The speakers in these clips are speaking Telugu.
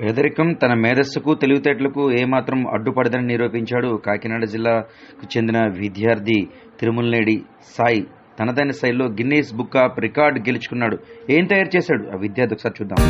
పేదరికం తన మేధస్సుకు తెలివితేటలకు ఏమాత్రం అడ్డుపడదని నిరూపించాడు కాకినాడ జిల్లాకు చెందిన విద్యార్థి తిరుమలనేడి సాయి. తనదైన శైలిలో గిన్నీస్ బుక్ ఆఫ్ రికార్డ్ గెలుచుకున్నాడు. ఏం తయారు చేశాడు? ఆ విద్యార్థి ఒకసారి చూద్దాం.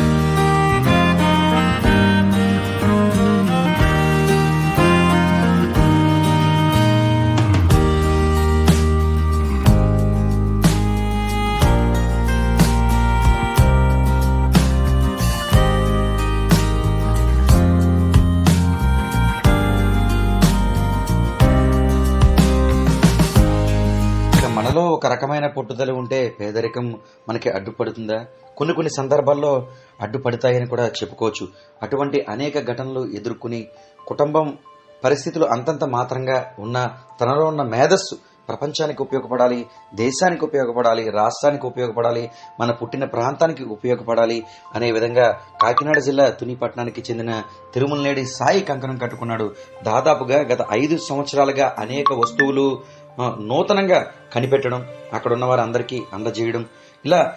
మనలో ఒక రకమైన పట్టుదల ఉంటే పేదరికం మనకి అడ్డుపడుతుందా? కొన్ని కొన్ని సందర్భాల్లో అడ్డుపడతాయని కూడా చెప్పుకోవచ్చు. అటువంటి అనేక ఘటనలు ఎదుర్కొని కుటుంబం పరిస్థితులు అంతంత మాత్రంగా ఉన్న తనలో ఉన్న మేధస్సు ప్రపంచానికి ఉపయోగపడాలి దేశానికి ఉపయోగపడాలి రాష్ట్రానికి ఉపయోగపడాలి మన పుట్టిన ప్రాంతానికి ఉపయోగపడాలి అనే విధంగా కాకినాడ జిల్లా తుని పట్టణానికి చెందిన తిరుమలనేడి సాయి కంకణం కట్టుకున్నాడు. దాదాపుగా గత ఐదు సంవత్సరాలుగా అనేక వస్తువులు నూతనంగా కనిపెట్టడం అక్కడ ఉన్న వారందరికీ అందజేయడం. ఇలా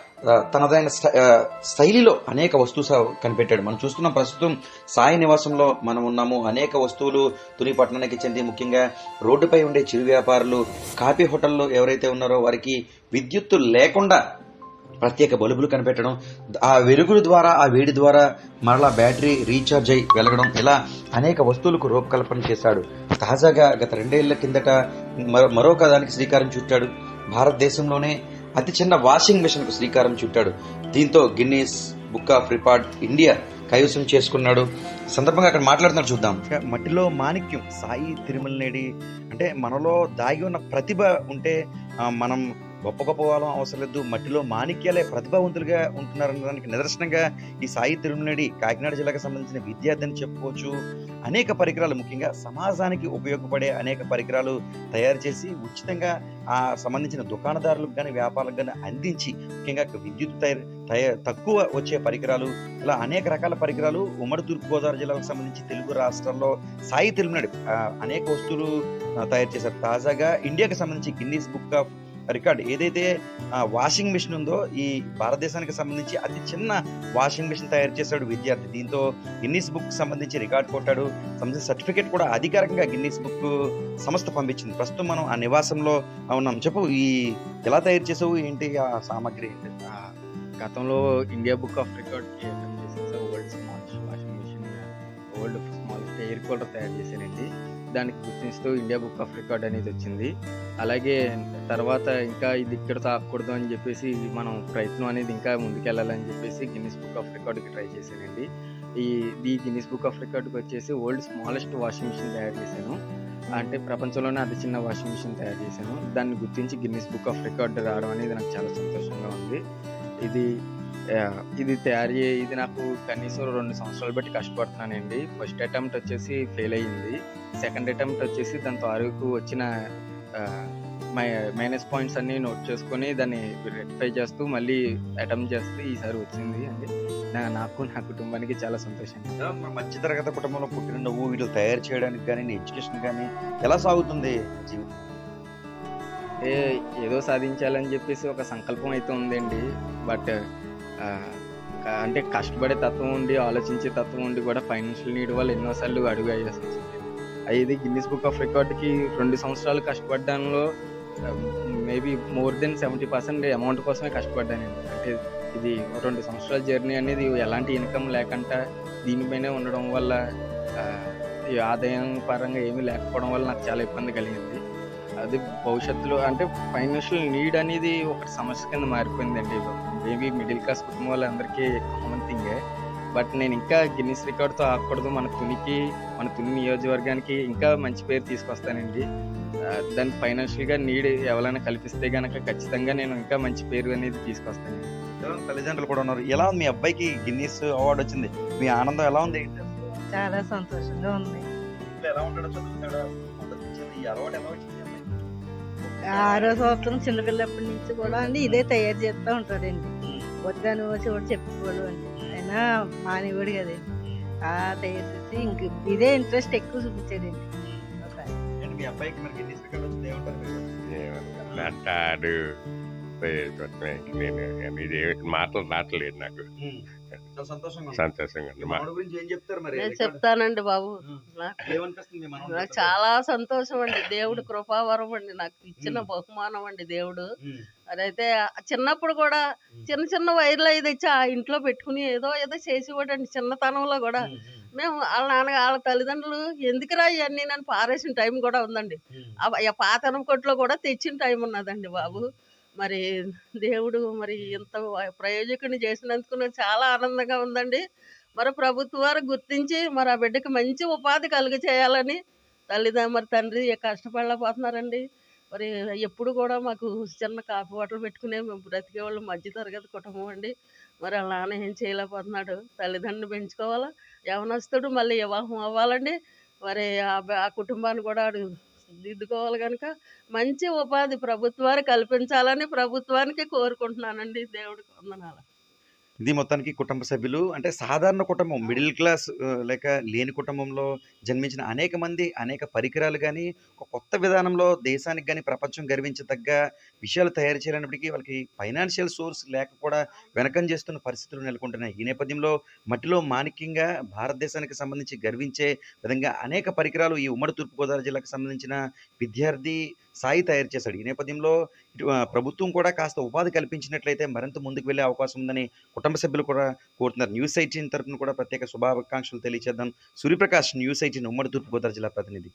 తనదైన స్ట- శైలిలో అనేక వస్తువు సా- కనిపెట్టాడు. మనం చూస్తున్నాం ప్రస్తుతం సాయి నివాసంలో మనం ఉన్నాము. అనేక వస్తువులు తుని పట్టణానికి చెంది ముఖ్యంగా రోడ్డుపై ఉండే చిరు వ్యాపారులు కాఫీ హోటల్లో ఎవరైతే ఉన్నారో వారికి విద్యుత్తు లేకుండా ప్రత్యేక బల్బులు కనిపెట్టడం ఆ వెలుగుల ద్వారా ఆ వేడి ద్వారా మరలా బ్యాటరీ రీఛార్జ్ అయి వెలగడం ఇలా అనేక వస్తువులకు రూపకల్పన చేశాడు. తాజాగా గత రెండేళ్ళ కిందట మరో మరొక దానికి శ్రీకారం చుట్టాడు. భారతదేశంలోనే అతి చిన్న వాషింగ్ మిషన్కు శ్రీకారం చుట్టాడు. దీంతో Guinness book of record India కైవసం చేసుకున్నాడు. సందర్భంగా అక్కడ మాట్లాడుతున్నారు చూద్దాం. మట్టిలో మాణిక్యం సాయి తిరుమలనేడి అంటే మనలో దాగి ఉన్న ప్రతిభ ఉంటే మనం గొప్ప గొప్ప వాళ్ళం అవసరం లేదు. మట్టిలో మాణిక్యాలే ప్రతిభావంతులుగా ఉంటున్నారనడానికి నిదర్శనంగా ఈ సాయి తిరుమలడి కాకినాడ జిల్లాకు సంబంధించిన విద్యార్థి అని చెప్పుకోవచ్చు. అనేక పరికరాలు ముఖ్యంగా సమాజానికి ఉపయోగపడే అనేక పరికరాలు తయారు చేసి ఉచితంగా ఆ సంబంధించిన దుకాణదారులకు కానీ వ్యాపారులకు కానీ అందించి ముఖ్యంగా విద్యుత్ తయారు తయ- తక్కువ వచ్చే పరికరాలు ఇలా అనేక రకాల పరికరాలు ఉమ్మడి తూర్పుగోదావరి జిల్లాకు సంబంధించి తెలుగు రాష్ట్రాల్లో సాయి తిరుమలనాడు అనేక వస్తువులు తయారు చేశారు. తాజాగా ఇండియాకి సంబంధించి గిన్నీస్ బుక్ ఆఫ్ రికార్డ్ ఏదైతే వాషింగ్ మిషన్ ఉందో ఈ భారతదేశానికి సంబంధించి అతి చిన్న వాషింగ్ మిషన్ తయారు చేశాడు విద్యార్థి. దీంతో గిన్నీస్ బుక్ సంబంధించి రికార్డ్ కొట్టాడు. సంబంధించిన సర్టిఫికేట్ కూడా అధికారికంగా గిన్నీస్ బుక్ సంస్థ పంపించింది. ప్రస్తుతం మనం ఆ నివాసంలో ఉన్నాం. చెప్పు ఈ ఎలా తయారు చేసావు ఏంటి ఆ సామాగ్రి? ఏంటి గతంలో India book of record world small washing machine world small air cooler తయారు చేశానండి దానికి గుర్తిస్తూ ఇండియా బుక్ ఆఫ్ రికార్డ్ అనేది వచ్చింది. అలాగే తర్వాత ఇంకా ఇది ఇక్కడ తాకూడదు అని చెప్పేసి మనం ప్రయత్నం అనేది ఇంకా ముందుకెళ్ళాలని చెప్పేసి గిన్నిస్ బుక్ ఆఫ్ రికార్డ్కి ట్రై చేశానండి. ఈ ఈ గిన్నిస్ బుక్ ఆఫ్ రికార్డ్కి వచ్చేసి వరల్డ్ స్మాలెస్ట్ వాషింగ్ మిషన్ తయారు చేశాను. అంటే ప్రపంచంలోనే అతి చిన్న వాషింగ్ మిషన్ తయారు చేశాను. దాన్ని గుర్తించి గిన్నిస్ బుక్ ఆఫ్ రికార్డ్ రావడం అనేది నాకు చాలా సంతోషంగా ఉంది. ఇది ఇది తయారు చే ఇది నాకు కనీసం రెండు సంవత్సరాలు బట్టి కష్టపడుతున్నానండి. ఫస్ట్ అటెంప్ట్ వచ్చేసి ఫెయిల్ అయ్యింది. సెకండ్ అటెంప్ట్ వచ్చేసి దాని తాలూకు వచ్చిన మై మైనస్ పాయింట్స్ అన్ని నోట్ చేసుకొని దాన్ని రెక్టిఫై చేస్తూ మళ్ళీ అటెంప్ట్ చేస్తూ ఈసారి వచ్చింది అండి. నా- నాకు నా కుటుంబానికి చాలా సంతోషంగా మన మధ్యతరగతి కుటుంబంలో పుట్టిన నువ్వు వీటిని తయారు చేయడానికి కానీ ఎడ్యుకేషన్ కానీ ఎలా సాగుతుంది జీవితం? ఏదో సాధించాలని చెప్పేసి ఒక సంకల్పం అయితే ఉందండి. బట్ అంటే కష్టపడే తత్వం ఉండి ఆలోచించే తత్వం ఉండి కూడా ఫైనాన్షియల్ నీడ్ వల్ల ఎన్నోసార్లు అడుగు అయ్యాల్సి వచ్చింది. ఇది గిన్నిస్ బుక్ ఆఫ్ రికార్డ్కి రెండు సంవత్సరాలు కష్టపడడంలో maybe more than seventy percent amount కోసమే కష్టపడ్డానండి. అంటే ఇది రెండు సంవత్సరాల జర్నీ అనేది ఎలాంటి ఇన్కమ్ లేకుండా దీనిపైనే ఉండడం వల్ల ఈ ఆదాయం పరంగా ఏమీ లేకపోవడం వల్ల నాకు చాలా ఇబ్బంది కలిగింది. అది భవిష్యత్తులో అంటే ఫైనాన్షియల్ నీడ్ అనేది ఒక సమస్య కింద మారిపోయిందండి. మేబీ మిడిల్ క్లాస్ కుటుంబం వాళ్ళందరికీ కామన్ థింగే బట్ నేను ఇంకా గిన్నిస్ రికార్డ్తో ఆగకూడదు మన తునికి మన తుని నియోజకవర్గానికి ఇంకా మంచి పేరు తీసుకొస్తానండి. దాని ఫైనాన్షియల్గా నీడ్ ఎవరైనా కల్పిస్తే గనక ఖచ్చితంగా నేను ఇంకా మంచి పేరు అనేది తీసుకొస్తాను. తల్లిదండ్రులు కూడా ఉన్నారు. ఎలా ఉంది మీ అబ్బాయికి గిన్నీస్ అవార్డు వచ్చింది? మీ ఆనందం ఎలా ఉంది? చాలా సంతోషంగా ఉంది. ఎలా ఉంటాడో చదువుతాడా మొదటి నుంచి ఈ అలవాటు ఎలా వచ్చింది అమ్మాయికి? ఆరో సంవత్సరం చిన్నపిల్లప్పటి నుంచి కూడా అండి ఇదే తయారు చేస్తూ ఉంటాడండి. వద్దాను వచ్చి కూడా చెప్పుకోడు అండి అయినా మానేవాడు కదండి ఆ తయారు ఇంక ఇదే ఇంట్రెస్ట్ ఎక్కువ మీరు అంటాడు. నేను ఇది మాటలు రావట్లేదు నాకు. సంతోషంగా చెప్తానండి బాబు. నాకు? చాలా సంతోషం అండి. దేవుడు కృపావరం అండి. నాకు ఇచ్చిన. బహుమానం అండి దేవుడు. అదైతే చిన్నప్పుడు కూడా చిన్న చిన్న వైర్లు అవి తెచ్చి ఆ ఇంట్లో పెట్టుకుని ఏదో ఏదో చేసేవాడండి చిన్నతనంలో కూడా. మేము వాళ్ళ నాన్న వాళ్ళ తల్లిదండ్రులు ఎందుకురా ఇవన్నీ నన్ను పారేసిన టైం కూడా ఉందండి. పాతనం కొట్లో కూడా తెచ్చిన టైం ఉన్నదండి బాబు. మరి దేవుడు మరి ఇంత ప్రయోజకుని చేసినందుకు నాకు చాలా ఆనందంగా ఉందండి. మరి ప్రభుత్వ వారు గుర్తించి మరి ఆ బిడ్డకి మంచి ఉపాధి కలుగ చేయాలని తల్లిదండ్రులు మరి తండ్రి కష్టపడలేకపోతున్నారండి. మరి ఎప్పుడు కూడా మాకు చిన్న కాఫీ హోటల్ పెట్టుకునే మేము బ్రతికేవాళ్ళు మధ్య తరగతి కుటుంబం అండి. మరి వాళ్ళ నాన్న ఏం చేయలేకపోతున్నాడు? తల్లిదండ్రులు పెంచుకోవాలా? యవనస్తుడు మళ్ళీ వివాహం అవ్వాలండి. మరి ఆ కుటుంబాన్ని కూడా ఆడు దిద్దుకోవాలి కనుక మంచి ఉపాధి ప్రభుత్వాలు కల్పించాలని ప్రభుత్వానికి కోరుకుంటున్నానండి. దేవుడికి వందనాలు. ఇది మొత్తానికి కుటుంబ సభ్యులు. అంటే సాధారణ కుటుంబం మిడిల్ క్లాస్ లేక లేని కుటుంబంలో జన్మించిన అనేక మంది అనేక పరికరాలు కానీ ఒక కొత్త విధానంలో దేశానికి కానీ ప్రపంచం గర్వించదగ్గ విషయాలు తయారు చేయాలన్నప్పటికీ వాళ్ళకి ఫైనాన్షియల్ సోర్స్ లేక కూడా వెనకం చేస్తున్న పరిస్థితులు నెలకొంటున్నాయి. ఈ నేపథ్యంలో మట్టిలో మాణిక్యంగా భారతదేశానికి సంబంధించి గర్వించే విధంగా అనేక పరికరాలు ఈ ఉమ్మడి తూర్పుగోదావరి జిల్లాకు సంబంధించిన విద్యార్థి సాయి తయారు చేశాడు. ఈ నేపథ్యంలో ప్రభుత్వం కూడా కాస్త ఉపాధి కల్పించినట్లయితే మరింత ముందుకు వెళ్ళే అవకాశం ఉందని కుటుంబ సభ్యులు కూడా కోరుతున్నారు. న్యూస్ ఎయిటీన్ తరపున కూడా ప్రత్యేక శుభాకాంక్షలు తెలియజేద్దాం సూర్యప్రకాష్ న్యూస్ ఎయిటీన్ ఉమ్మడి తూర్పుగోదావరి జిల్లా ప్రతినిధి.